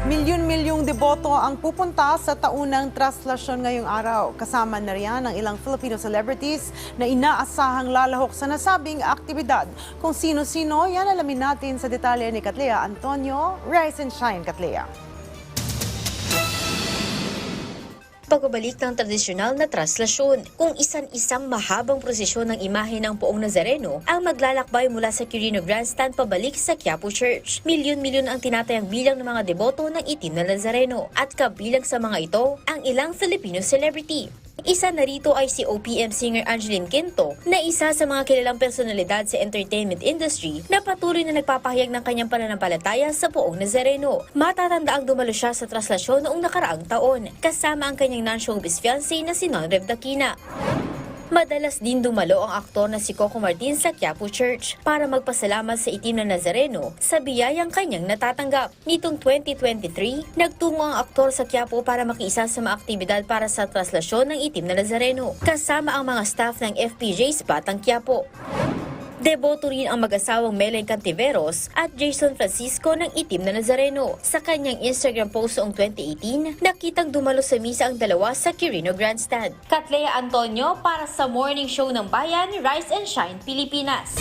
Milyon-milyong deboto ang pupunta sa taunang traslasyon ngayong araw. Kasama na riyan ang ilang Filipino celebrities na inaasahang lalahok sa nasabing aktibidad. Kung sino-sino, yan alamin natin sa detalye ni Katlea Antonio. Rise and shine, Katlea. Pagbabalik ng tradisyonal na traslasyon kung isan-isang mahabang prosesyon ng imahe ng poong Nazareno ang maglalakbay mula sa Quirino Grandstand pabalik sa Quiapo Church. Milyon-milyon ang tinatayang bilang ng mga deboto ng itim na Nazareno at kabilang sa mga ito ang ilang Filipino celebrity. Isa na rito ay si OPM singer Angeline Quinto na isa sa mga kilalang personalidad sa entertainment industry na patuloy na nagpapahayag ng kanyang pananampalataya sa poong Nazareno. Matatanda ang dumalo siya sa traslasyon noong nakaraang taon kasama ang kanyang non-showbiz fiancé na si Non Rev Daquina. Madalas din dumalo ang aktor na si Coco Martin sa Quiapo Church para magpasalamat sa itim na Nazareno sa biyayang kanyang natatanggap. Nitong 2023, nagtungo ang aktor sa Quiapo para makiisa sa mga aktibidad para sa traslasyon ng itim na Nazareno, kasama ang mga staff ng FPJ Batang Quiapo. Deboto rin ang mag-asawang Melen Cantiveros at Jason Francisco ng Itim na Nazareno. Sa kanyang Instagram post noong 2018, nakitang dumalo sa misa ang dalawa sa Quirino Grandstand. Katlea Antonio para sa Morning Show ng Bayan, Rise and Shine, Pilipinas.